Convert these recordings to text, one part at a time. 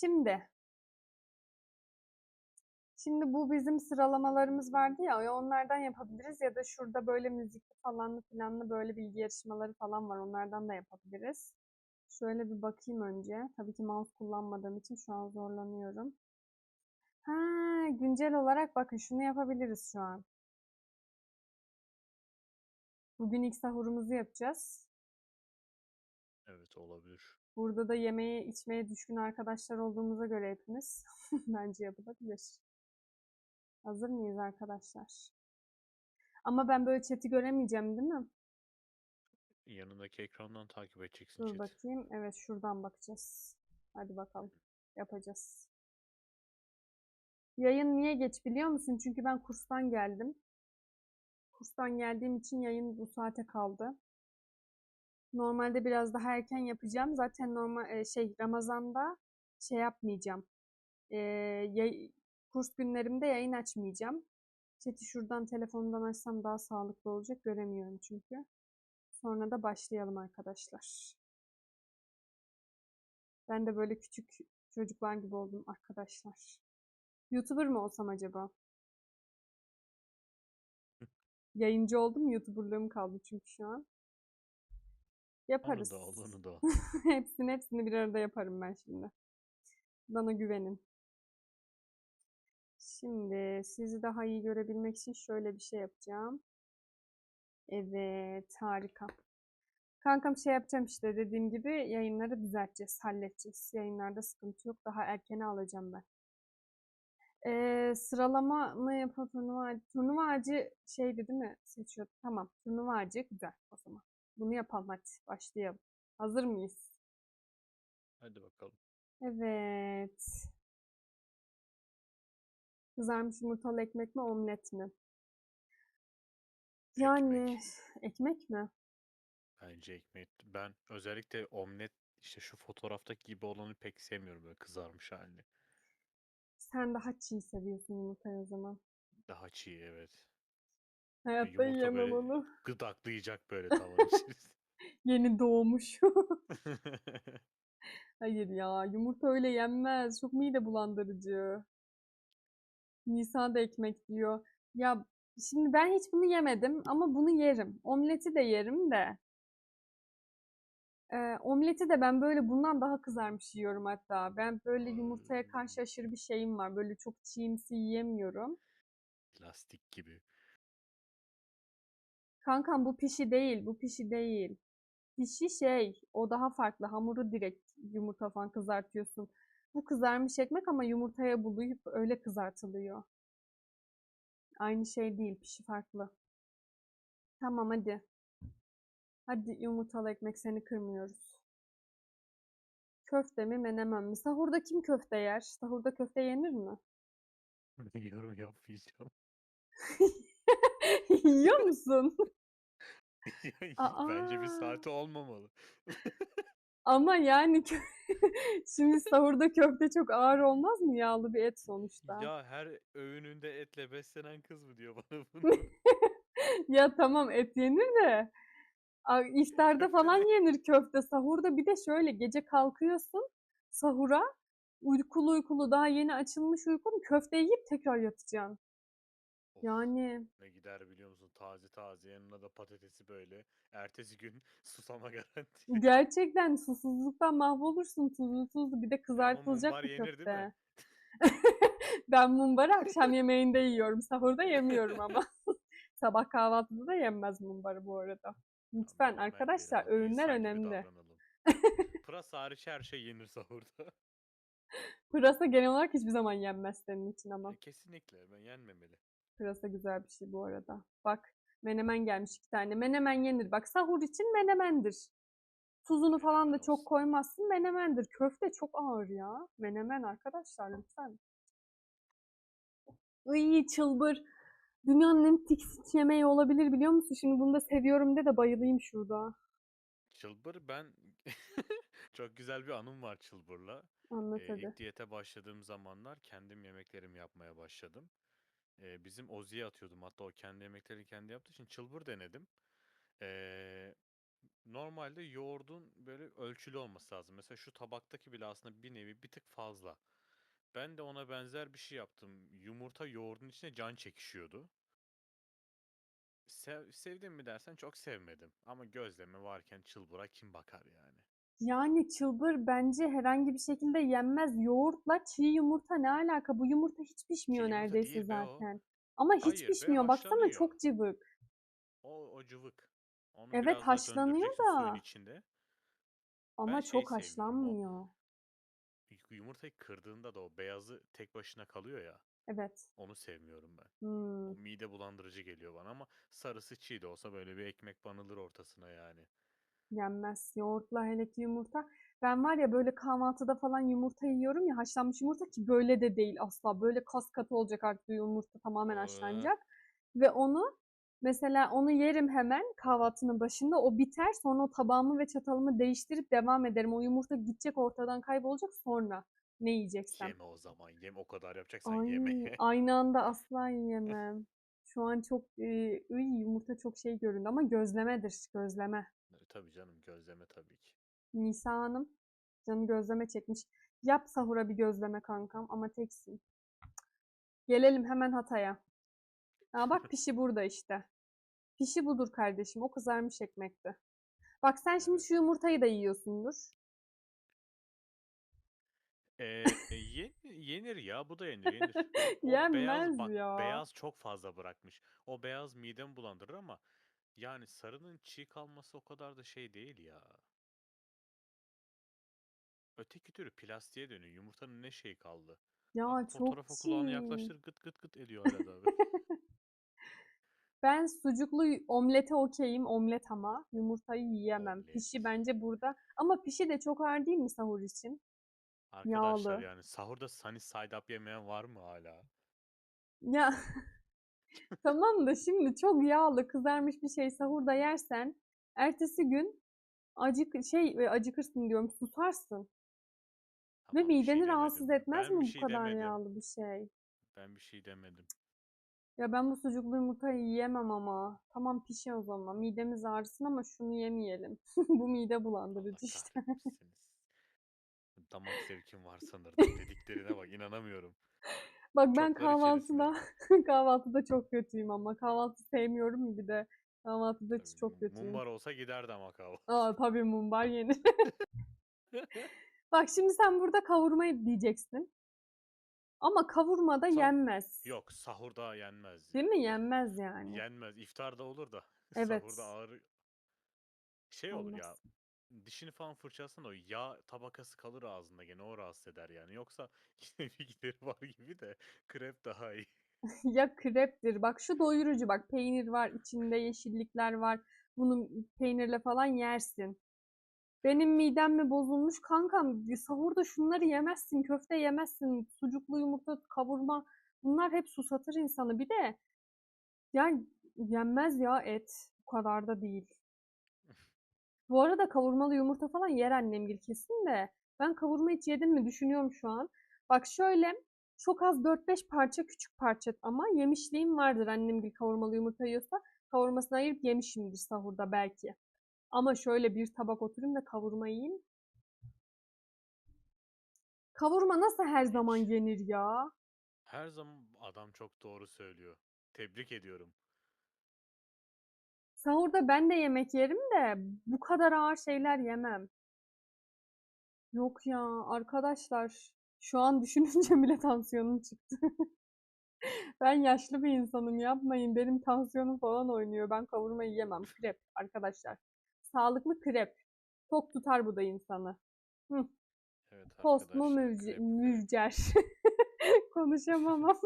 Şimdi. Şimdi bu bizim sıralamalarımız vardı ya, ya onlardan yapabiliriz ya da şurada böyle müzikli falanlı filanlı böyle bilgi yarışmaları falan var. Onlardan da yapabiliriz. Şöyle bir bakayım önce. Tabii ki mouse kullanmadığım için şu an zorlanıyorum. Ha, güncel olarak bakın şunu yapabiliriz şu an. Bugün ilk sahurumuzu yapacağız. Evet olabilir. Burada da yemeğe içmeye düşkün arkadaşlar olduğumuza göre hepimiz bence yapılabilir. Hazır mıyız arkadaşlar? Ama ben böyle chat'i göremeyeceğim değil mi? Yanındaki ekrandan takip edeceksin Dur chat. bakayım. Evet şuradan bakacağız. Hadi bakalım. Yapacağız. Yayın niye geç biliyor musun? Çünkü ben kurstan geldim. Kurstan geldiğim için yayın bu saate kaldı. Normalde biraz daha erken yapacağım. Zaten normal e, şey Ramazan'da şey yapmayacağım. E, yay- kurs günlerimde yayın açmayacağım. Chat'i şuradan telefonumdan açsam daha sağlıklı olacak. Göremiyorum çünkü. Sonra da başlayalım arkadaşlar. Ben de böyle küçük çocuklar gibi oldum arkadaşlar. YouTuber mı olsam acaba? Yayıncı oldum, YouTuber'lığım kaldı çünkü şu an. Yaparız. Onu da al, onu da al. hepsini hepsini bir arada yaparım ben şimdi. Bana güvenin. Şimdi sizi daha iyi görebilmek için şöyle bir şey yapacağım. Evet, harika. Kankam şey yapacağım işte dediğim gibi yayınları düzelteceğiz, halledeceğiz. Yayınlarda sıkıntı yok. Daha erkene alacağım ben. Ee, sıralama mı yapalım? Turnuva, turnuva ağacı şeydi değil mi? Seçiyor. Tamam. Turnuva ağacı güzel o zaman. Bunu yapalım hadi. Başlayalım. Hazır mıyız? Hadi bakalım. Evet. Kızarmış yumurtalı ekmek mi, omlet mi? Yani Ekmek. mi? Bence ekmek. Ben özellikle omlet işte şu fotoğraftaki gibi olanı pek sevmiyorum böyle kızarmış halini. Sen daha çiğ seviyorsun yumurtayı o zaman. Daha çiğ evet. Hayatta yumurta yiyemem böyle- onu. Gıdaklayacak böyle tavanın içerisinde. Yeni doğmuş. Hayır ya, yumurta öyle yenmez. Çok mide bulandırıcı. Nisan da ekmek diyor. Ya şimdi ben hiç bunu yemedim ama bunu yerim. Omleti de yerim de. Ee, omleti de ben böyle bundan daha kızarmış yiyorum hatta. Ben böyle yumurtaya karşı aşırı bir şeyim var. Böyle çok çiğimsi yiyemiyorum. Lastik gibi. Kankam bu pişi değil, bu pişi değil. Pişi şey, o daha farklı. Hamuru direkt yumurta falan kızartıyorsun. Bu kızarmış ekmek ama yumurtaya bulayıp öyle kızartılıyor. Aynı şey değil, pişi farklı. Tamam hadi. Hadi yumurtalı ekmek seni kırmıyoruz. Köfte mi menemen mi? Sahurda kim köfte yer? Sahurda köfte yenir mi? Yorum yapmayacağım. Yiyor musun? Bence bir Aa. saati olmamalı. Ama yani kö- şimdi sahurda köfte çok ağır olmaz mı? Yağlı bir et sonuçta. Ya her öğününde etle beslenen kız mı diyor bana bunu? Ya tamam et yenir de a- iftarda falan yenir köfte. Sahurda bir de şöyle gece kalkıyorsun sahura uykulu uykulu daha yeni açılmış uykun köfte yiyip tekrar yatacaksın. Yani ne gider biliyor musun? Taze taze yanına da patatesi böyle. Ertesi gün susama garanti. gerçekten susuzluktan mahvolursun tuzlu tuzlu bir de kızartılacak mumbar bir yenir değil köfte. Ben mumbarı akşam yemeğinde yiyorum. Sahurda yemiyorum ama. Sabah kahvaltıda da yenmez mumbarı bu arada. Lütfen ben arkadaşlar öğünler insan gibi önemli. davranalım. Pırasa hariç her şey yenir sahurda. Pırasa genel olarak hiçbir zaman yenmez senin için ama. E, Kesinlikle ben yenmemeli. Pırasa güzel bir şey bu arada. Bak menemen gelmiş iki tane. Menemen yenir. Bak sahur için menemendir. Tuzunu falan da çok koymazsın menemendir. Köfte çok ağır ya. Menemen arkadaşlar lütfen. Iy çılbır. Dünyanın en tiksinç yemeği olabilir biliyor musun? Şimdi bunu da seviyorum de de bayılayım şurada. Çılbır ben çok güzel bir anım var çılbırla. Anlat hadi. ilk diyete başladığım zamanlar kendim yemeklerimi yapmaya başladım. Ee, bizim Ozi'ye atıyordum. Hatta o kendi yemeklerini kendi yaptığı için çılbır denedim. Ee, Normalde yoğurdun böyle ölçülü olması lazım. Mesela şu tabaktaki bile aslında bir nevi bir tık fazla. Ben de ona benzer bir şey yaptım. Yumurta yoğurdun içine can çekişiyordu. Sev, sevdim mi dersen çok sevmedim. Ama gözleme varken çılbıra kim bakar yani? Yani çılbır bence herhangi bir şekilde yenmez. Yoğurtla çiğ yumurta ne alaka? Bu yumurta hiç pişmiyor yumurta neredeyse değil be o. zaten. Ama hiç Hayır be, pişmiyor. Baksana haşlanıyor. çok cıvık. O, o cıvık. Onu Evet, biraz daha haşlanıyor döndüreceksin suyun da. içinde. Ama şeyi çok sevmiyorum. O haşlanmıyor. yumurtayı kırdığında da o beyazı tek başına kalıyor ya. Evet. Onu sevmiyorum ben. Hmm. O mide bulandırıcı geliyor bana ama sarısı çiğ de olsa böyle bir ekmek banılır ortasına yani. Yenmez. Yoğurtla hele ki yumurta. Ben var ya böyle kahvaltıda falan yumurta yiyorum ya haşlanmış yumurta ki böyle de değil asla. Böyle kas katı olacak artık yumurta tamamen haşlanacak. Ve onu mesela onu yerim hemen kahvaltının başında. O biter sonra o tabağımı ve çatalımı değiştirip devam ederim. O yumurta gidecek ortadan kaybolacak sonra ne yiyeceksem. Yeme o zaman. Yem o kadar yapacaksan yeme. Ay, aynı anda asla yiyemem. Şu an çok e, yumurta çok şey göründü ama gözlemedir gözleme. E, Tabii canım gözleme tabii ki. Nisa Hanım canı gözleme çekmiş. Yap sahura bir gözleme kankam ama teksin. Gelelim hemen Hatay'a. Aa, bak pişi burada işte. Pişi budur kardeşim. O kızarmış ekmekti. Bak sen şimdi şu yumurtayı da yiyorsundur. Ee, ye- yenir ya bu da yenir yenir. O Yenmez beyaz bak ya. beyaz çok fazla bırakmış. O beyaz midemi bulandırır ama yani sarının çiğ kalması o kadar da şey değil ya. Öteki türlü plastiğe dönüyor. Yumurtanın ne şeyi kaldı? Ya Bak çok fotoğrafa kulağını çiğ. yaklaştır gıt gıt gıt ediyor arada abi. Ben sucuklu omlete okeyim. Omlet ama. Yumurtayı yiyemem. Pişi Omlet. bence burada. Ama pişi de çok ağır değil mi sahur için? Arkadaşlar Yağlı. yani sahurda sunny side up yemeyen var mı hala? Ya tamam da şimdi çok yağlı kızarmış bir şey sahurda yersen ertesi gün acık şey acıkırsın diyorum susarsın. Ve Ama bir şey mideni rahatsız etmez Ben mi bir bu şey kadar demedim. yağlı bir şey? Ben bir şey demedim. Ya ben bu sucuklu yumurtayı yiyemem ama. Tamam pişi o zaman. Midemiz ağrısın ama şunu yemeyelim. Bu mide Allah bulandırıcı işte. kahretmişsiniz. Damak zevkim var sanırdım. Dediklerine bak inanamıyorum. Bak ben Çoklar kahvaltıda kahvaltıda çok kötüyüm ama kahvaltı sevmiyorum bir de kahvaltıda çok mum- kötüyüm. Mumbar olsa giderdi ama kahvaltı. Aa tabii mumbar yenir. Bak şimdi sen burada kavurmayı diyeceksin. Ama kavurmada Sa- yenmez. Yok sahurda yenmez. Değil mi? Yenmez yani. Yenmez. İftarda olur da. Evet. Sahurda ağır şey olur ya. Dişini falan fırçalasın o yağ tabakası kalır ağzında gene o rahatsız eder yani. Yoksa yine bir gideri var gibi de krep daha iyi. Ya kreptir. Bak şu doyurucu bak peynir var içinde yeşillikler var. Bunu peynirle falan yersin. Benim midem mi bozulmuş kankam? Sahurda şunları yemezsin. Köfte yemezsin. Sucuklu yumurta kavurma. Bunlar hep susatır insanı. Bir de yani yenmez ya et. Bu kadar da değil. Bu arada kavurmalı yumurta falan yer annemgil kesin de. Ben kavurma hiç yedim mi düşünüyorum şu an. Bak şöyle çok az 4-5 parça küçük parça ama yemişliğim vardır annemgil kavurmalı yumurta yiyorsa. Kavurmasını ayırıp yemişimdir sahurda belki. Ama şöyle bir tabak oturayım da kavurma yiyeyim. Kavurma nasıl her zaman yenir ya? Her zaman adam çok doğru söylüyor. Tebrik ediyorum. Sahurda ben de yemek yerim de bu kadar ağır şeyler yemem. Yok ya arkadaşlar şu an düşününce bile tansiyonum çıktı. Ben yaşlı bir insanım yapmayın. Benim tansiyonum falan oynuyor. Ben kavurma yiyemem. Krep arkadaşlar. Sağlıklı krep. Tok tutar bu da insanı. Hı. Evet Tost mu mürcer? Konuşamam.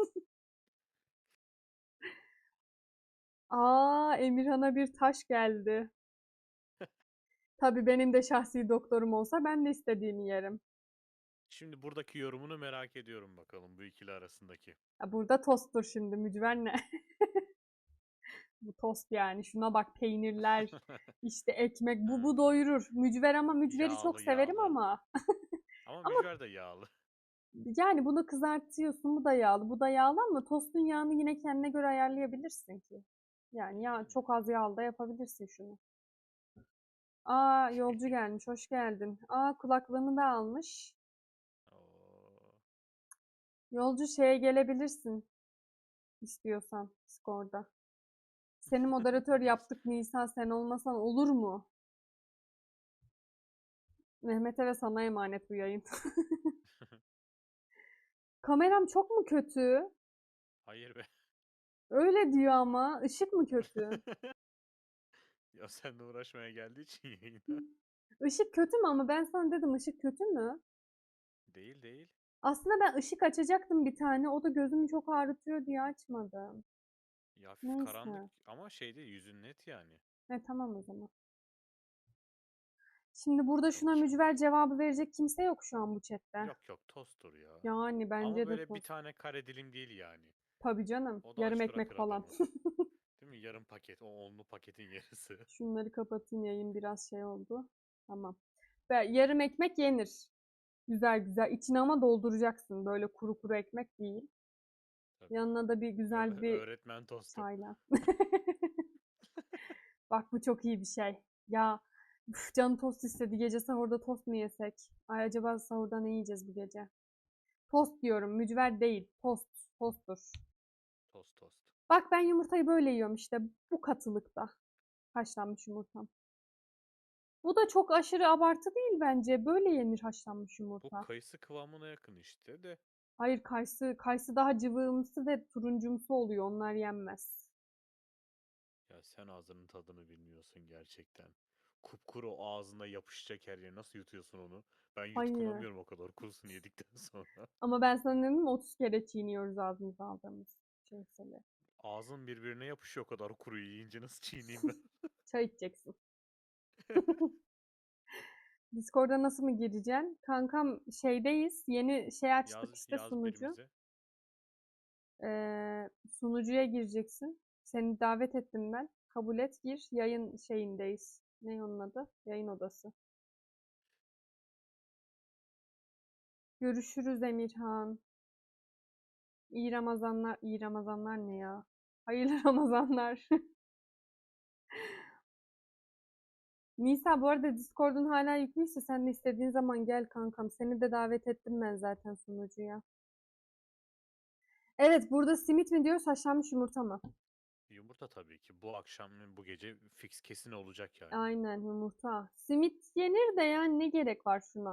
Aa, Emirhan'a bir taş geldi. Tabii benim de şahsi doktorum olsa ben de istediğimi yerim. Şimdi buradaki yorumunu merak ediyorum bakalım bu ikili arasındaki. Ya burada tosttur şimdi mücver ne? Bu tost yani. Şuna bak peynirler, işte ekmek. Bu bu doyurur. Mücver ama mücveri çok Yağlı, severim yağlı. ama. Ama mücver de yağlı. Yani bunu kızartıyorsun. Bu da yağlı. Bu da yağlı ama tostun yağını yine kendine göre ayarlayabilirsin ki. Yani ya çok az yağlı da yapabilirsin şunu. Aa yolcu gelmiş. Hoş geldin. Aa kulaklığını da almış. Oo. Yolcu şeye gelebilirsin. istiyorsan Discord'a. Seni moderatör yaptık Nisa sen olmasan olur mu? Mehmet'e ve sana emanet bu yayın. Kameram çok mu kötü? Hayır be. Öyle diyor ama. Işık mı kötü? Ya seninle uğraşmaya geldiği için yayına. Işık kötü mü ama ben sana dedim ışık kötü mü? Değil değil. Aslında ben ışık açacaktım bir tane. O da gözümü çok ağrıtıyor diye açmadım. Ya hafif Neyse. karanlık ama şeyde yüzün net yani. Ne tamam o zaman. Şimdi burada şuna mücver cevabı verecek kimse yok şu an bu chatte. Yok yok tosttur ya. Yani Ama bence de böyle bir tane kare dilim değil yani. Tabii canım. O da Yarım ekmek falan. adamı. Değil mi? Yarım paket. O onlu paketin yarısı. Şunları kapatayım yayın biraz şey oldu. Tamam. Ve yarım ekmek yenir. Güzel güzel. İçine ama dolduracaksın. Böyle kuru kuru ekmek değil. Tabii. Yanına da bir güzel bir Öğretmen tostu. çayla. Bak bu çok iyi bir şey. Ya üf, canım tost istedi. Gece sahurda tost mu yesek? Ay acaba sahurda ne yiyeceğiz bu gece? Tost diyorum. Mücver değil. Tost. Tosttur. Tost tost. Bak ben yumurtayı böyle yiyorum işte. Bu katılıkta. Haşlanmış yumurtam. Bu da çok aşırı abartı değil bence. Böyle yenir haşlanmış Bu yumurta. kayısı kıvamına yakın işte de. Hayır kayısı, kayısı daha cıvığımsı ve turuncumsu oluyor. Onlar yenmez. Ya sen ağzının tadını bilmiyorsun gerçekten. Kupkuru ağzına yapışacak her yere. Nasıl yutuyorsun onu? Ben Hayır. yutkunamıyorum o kadar kurusunu yedikten sonra. Ama ben sana dedim mi 30 kere çiğniyoruz ağzımıza aldığımız şeyleri. Ağzın birbirine yapışıyor o kadar kuru yiyince nasıl çiğneyim ben? Çay içeceksin. Discord'a nasıl mı gireceksin? Kankam şeydeyiz. Yeni şey açtık Yaz, işte yaz sunucu. birimize. Ee, sunucuya gireceksin. Seni davet ettim ben. Kabul et gir. Yayın şeyindeyiz. Ne onun adı? Yayın odası. Görüşürüz Emirhan. İyi Ramazanlar. İyi Ramazanlar ne ya? Hayırlı Ramazanlar. Nisa bu arada Discord'un hala yüklüyse sen de istediğin zaman gel kankam. Seni de davet ettim ben zaten sunucuya. Evet burada simit mi diyoruz haşlanmış yumurta mı? Yumurta tabii ki. Bu akşam bu gece fix kesin olacak yani. Aynen yumurta. Simit yenir de yani ne gerek var şuna?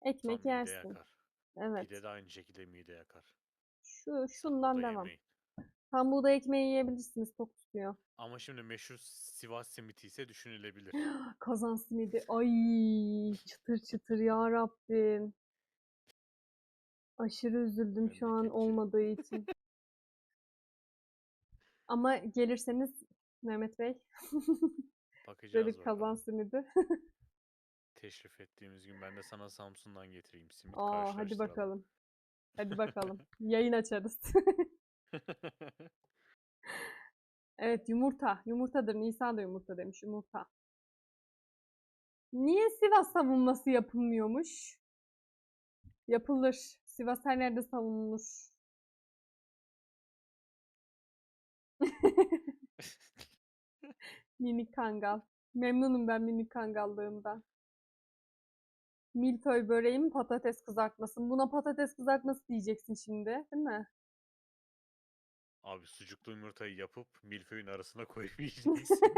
Tam Ekmek mide yersin. yakar. Evet. Pide de aynı şekilde mide yakar. Şu şundan devam. yemeyin. Tam buğday ekmeği yiyebilirsiniz. Tok tutuyor. Ama şimdi meşhur Sivas simiti ise düşünülebilir. Kazan simidi. Ay çıtır çıtır ya Rabbim. Aşırı üzüldüm şu an Memleketçi. olmadığı için. Ama gelirseniz Mehmet Bey Bakacağız dedik bakalım. kazan simidi. Teşrif ettiğimiz gün ben de sana Samsun'dan getireyim. Simit Aa hadi karşılaştıralım. bakalım. Hadi bakalım. Yayın açarız. Evet yumurta. Yumurtadır. Nisa da yumurta demiş. Yumurta. Niye Sivas savunması yapılmıyormuş? Yapılır. Sivas her yerde savunulur. Minik kangal. Memnunum ben minik kangallığımdan. Milföy böreği mi patates kızartması? Buna patates kızartması diyeceksin şimdi, değil mi? Abi sucuklu yumurtayı yapıp milföyün arasına koyup yiyeceksin.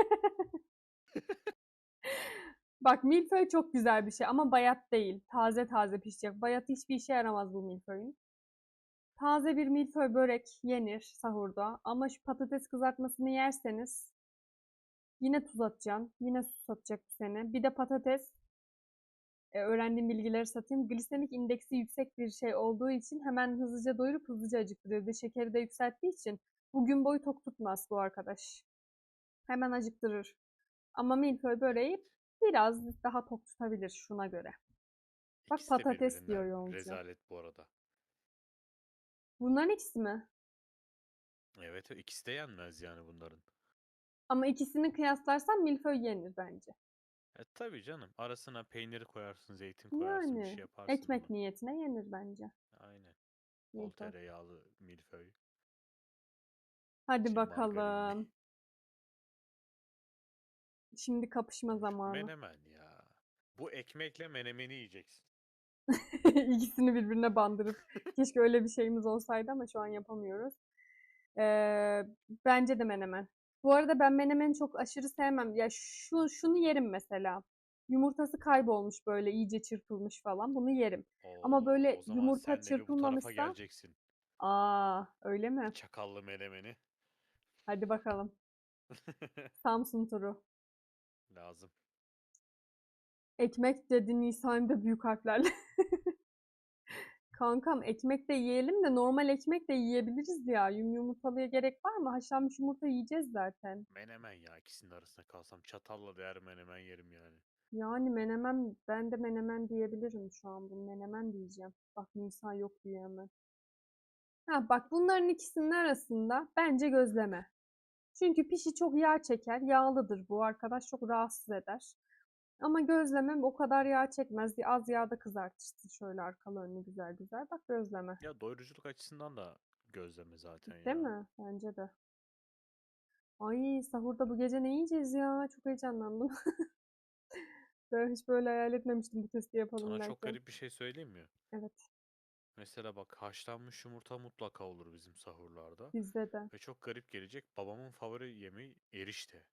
Bak milföy çok güzel bir şey ama bayat değil. Taze taze pişecek. Bayat hiçbir işe yaramaz bu milföyün. Taze bir milföy börek yenir sahurda ama şu patates kızartmasını yerseniz yine tuz atacaksın. Yine su satacak bu sene. Bir de patates öğrendiğim bilgileri satayım. Glisemik indeksi yüksek bir şey olduğu için hemen hızlıca doyurup hızlıca acıktırıyor. Ve şekeri de yükselttiği için bugün boyu tok tutmaz bu arkadaş. Hemen acıktırır. Ama milföy böreği biraz daha tok tutabilir şuna göre. Bak İkisi patates diyor yolcu. Rezalet bu arada. Bunların ikisi mi? Evet ikisi de yenmez yani bunların. Ama ikisini kıyaslarsan milföy yenir bence. E tabii canım. Arasına peyniri koyarsın, zeytin koyarsın, bir Yani şey yaparsın ekmek ona. niyetine yenir bence. Aynen. Bol Milföy. tereyağlı milföy. Hadi Şey, margarinli. bakalım. Şimdi kapışma zamanı. Menemen ya. Bu ekmekle menemeni yiyeceksin. İkisini birbirine bandırıp. Keşke öyle bir şeyimiz olsaydı ama şu an yapamıyoruz. Ee, bence de menemen. Bu arada ben menemeni çok aşırı sevmem. Ya şu şunu yerim mesela. Yumurtası kaybolmuş böyle iyice çırpılmış falan. Bunu yerim. Ama Oo, böyle o zaman yumurta sen de bir bu tarafa çırpılmamışsa geleceksin. aa öyle mi? Çakallı menemeni. Hadi bakalım. Samsun turu. Lazım. Ekmek dedi Nisan da büyük harflerle. Kankam ekmek de yiyelim de normal ekmek de yiyebiliriz ya. Yum yumurtalıya gerek var mı? Haşlanmış yumurta yiyeceğiz zaten. Menemen ya ikisinin arasında kalsam çatalla değer menemen yerim yani. Yani menemen, ben de menemen diyebilirim şu an bunu. Menemen diyeceğim. Bak Nisan yok diyor hemen. Ha bak bunların ikisinin arasında bence gözleme. Çünkü pişi çok yağ çeker. Yağlıdır bu arkadaş. Çok rahatsız eder. Ama gözleme o kadar yağ çekmez. Az yağda kızartırsın şöyle arkalı önlü güzel güzel. Bak gözleme. Ya doyuruculuk açısından da gözleme zaten Değil ya. mi? Bence de. Ay sahurda bu gece ne yiyeceğiz ya? Çok heyecanlandım. Ben hiç böyle hayal etmemiştim bu testi yapalım Sana derken. çok garip bir şey söyleyeyim mi? Evet, Mesela bak haşlanmış yumurta mutlaka olur bizim sahurlarda. bizde de. Ve çok garip gelecek. Babamın favori yemeği erişte.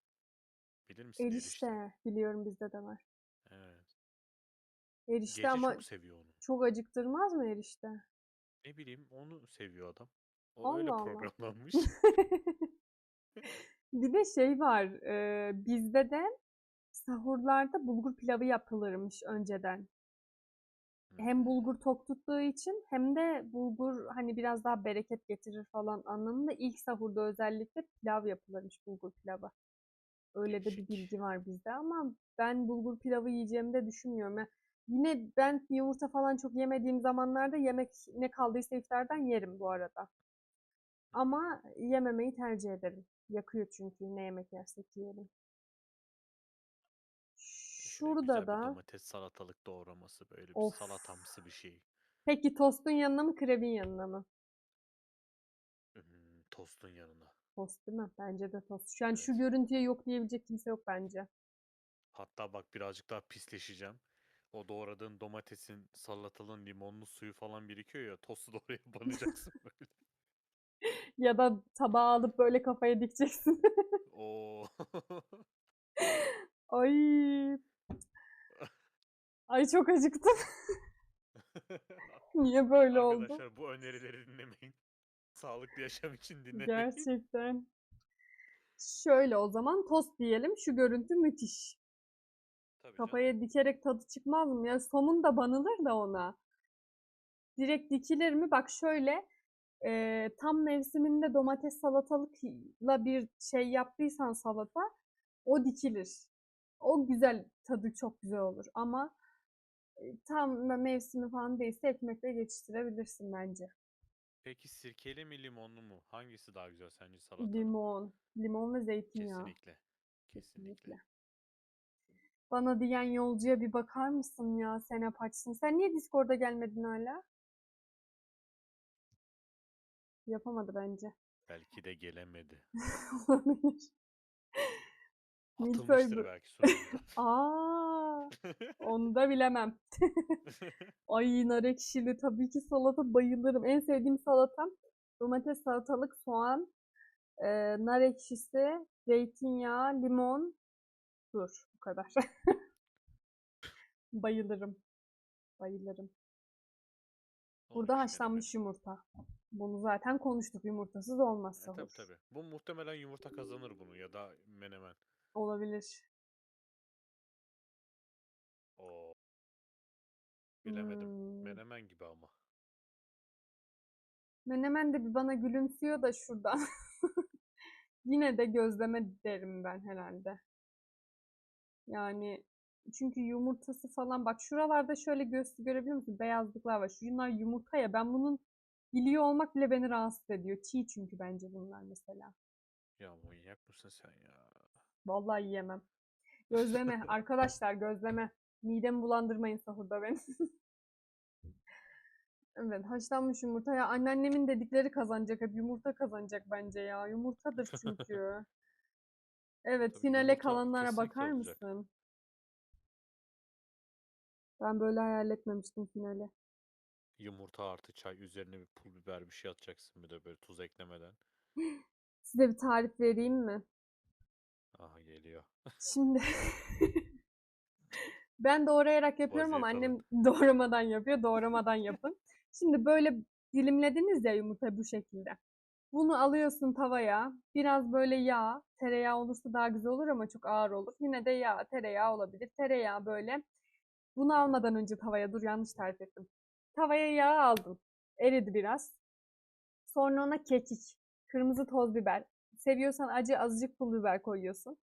Bilir misin erişte? Erişte biliyorum bizde de var. Evet. Erişte Gece ama çok seviyor onu. çok acıktırmaz mı erişte? Ne bileyim onu seviyor adam. O öyle Allah Allah. programlanmış. Bir de şey var, e, bizde de sahurlarda bulgur pilavı yapılırmış önceden. Hem bulgur tok tuttuğu için hem de bulgur hani biraz daha bereket getirir falan anlamında ilk sahurda özellikle pilav yapılırmış bulgur pilavı. Öyle de bir bilgi var bizde ama ben bulgur pilavı yiyeceğimi de düşünmüyorum. Ya Yine ben yumurta falan çok yemediğim zamanlarda yemek ne kaldıysa iftardan yerim bu arada. Ama yememeyi tercih ederim. Yakıyor çünkü ne yemek yersek yiyelim. Şöyle güzel Şurada bir da domates salatalık doğraması böyle bir of. salatamsı bir şey. Peki tostun yanına mı krebin yanına mı? Hmm, tostun yanına. Tost değil mi? Bence de tost. Yani şu görüntüye yok diyebilecek kimse yok bence. Hatta bak birazcık daha pisleşeceğim. O doğradığın domatesin, salatalığın, limonlu suyu falan birikiyor ya tostu da oraya banacaksın böyle. Ya da tabağı alıp böyle kafaya dikeceksin. Oo. Ay. Ay çok acıktım. Niye böyle oldu? Arkadaşlar bu önerileri dinlemeyin. Sağlıklı yaşam için dinlemeyin. Gerçekten. Şöyle o zaman tost diyelim. Şu görüntü müthiş. Tabii canım. Kafaya dikerek tadı çıkmaz mı? Ya somun da banılır da ona. Direkt dikilir mi? Bak şöyle e, tam mevsiminde domates salatalıkla bir şey yaptıysan salata o dikilir. O güzel tadı çok güzel olur ama tam mevsimi falan değilse ekmekle geçiştirebilirsin bence. Peki sirkeli mi limonlu mu? Hangisi daha güzel sence salata? Limon, limon ve zeytinyağı. Kesinlikle. Kesinlikle. Kesinlikle. Bana diyen yolcuya bir bakar mısın ya sen hep açsın. Sen niye Discord'a gelmedin hala? Yapamadı bence. Belki de gelemedi. Olabilir. Milföy Atılmıştır bu- belki sonunda. Aa, onu da bilemem. Ay nar ekşili tabii ki salata bayılırım. En sevdiğim salatam domates, salatalık, soğan, e, nar ekşisi, zeytinyağı, limon, dur bu kadar. Bayılırım. Bayılırım. Burada Olmuş haşlanmış yumurta. Bunu zaten konuştuk. Yumurtasız olmaz. E, sahur. tabii tabii. Bu muhtemelen yumurta kazanır bunu ya da menemen. Olabilir. Oo. Bilemedim. Hmm. Menemen gibi ama. Menemen de bir bana gülümsüyor da şuradan. Yine de gözleme derim ben herhalde. Yani çünkü yumurtası falan bak şuralarda şöyle göz görebiliyor musun? Beyazlıklar var. Şunlar yumurta ya. Ben bunun biliyor olmak bile beni rahatsız ediyor. Çiğ çünkü bence bunlar mesela. Ya manyak mısın sen ya? Vallahi yiyemem. Gözleme arkadaşlar gözleme. Midemi bulandırmayın sahurda beni. Evet haşlanmış yumurta ya anneannemin dedikleri kazanacak hep yumurta kazanacak bence ya yumurtadır çünkü. Evet, Tabii finale yumurta kalanlara kesinlikle bakar olacak. mısın? Ben böyle hayal etmemiştim finali. Yumurta artı çay üzerine bir pul biber bir şey atacaksın bir de böyle tuz eklemeden. Size bir tarif vereyim mi? Aha geliyor. Şimdi ben doğrayarak yapıyorum ama annem doğramadan yapıyor. Doğramadan yapın. Şimdi böyle dilimlediniz ya yumurtayı bu şekilde. Bunu alıyorsun tavaya. Biraz böyle yağ, tereyağı olursa daha güzel olur ama çok ağır olur. Yine de yağ, tereyağı olabilir. Tereyağı böyle. Bunu almadan önce tavaya, dur yanlış tarif ettim. Tavaya yağ aldın. Eridi biraz. Sonra ona kekik, kırmızı toz biber. Seviyorsan acı azıcık pul biber koyuyorsun.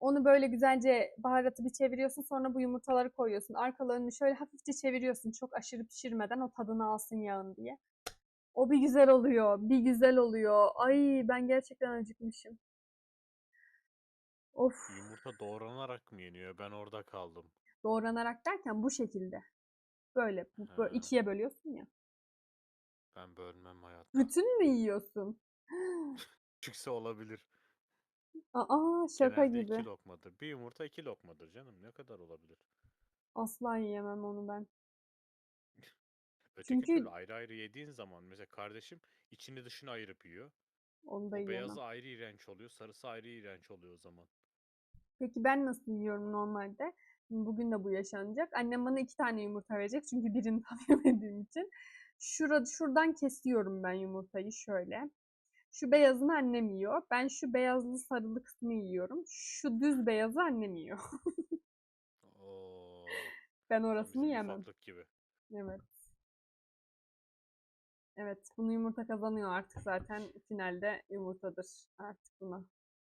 Onu böyle güzelce baharatı bir çeviriyorsun. Sonra bu yumurtaları koyuyorsun. Arkalarını şöyle hafifçe çeviriyorsun. Çok aşırı pişirmeden o tadını alsın yağın diye. O bir güzel oluyor. Bir güzel oluyor. Ay ben gerçekten acıkmışım. Of. Yumurta doğranarak mı yeniyor? Ben orada kaldım. Doğranarak derken bu şekilde. Böyle, bu- böyle ikiye bölüyorsun ya. Ben bölmem hayatta. Bütün mü yiyorsun? Küçükse olabilir. Aa şaka Genelde gibi. iki lokmadır. Bir yumurta iki lokmadır canım. Ne kadar olabilir? Asla yiyemem onu ben. Öteki Çünkü- ayrı ayrı yediğin zaman mesela kardeşim içini dışını ayırıp yiyor. Onu da O yiyemem. beyazı ayrı iğrenç oluyor. Sarısı ayrı iğrenç oluyor o zaman. Peki ben nasıl yiyorum normalde? Şimdi Bugün de bu yaşanacak. Annem bana iki tane yumurta verecek çünkü birini tam yemediğim için. Şurada, şuradan kesiyorum ben yumurtayı şöyle. Şu beyazını annem yiyor. Ben şu beyazlı sarılı kısmı yiyorum. Şu düz beyazı annem yiyor. Oo, Ben orasını bizim yemem. ufaklık gibi. Evet. Evet, bunu yumurta kazanıyor artık zaten finalde yumurtadır artık buna.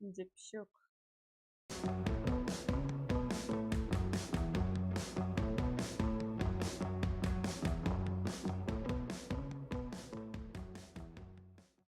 Yiyecek bir şey yok.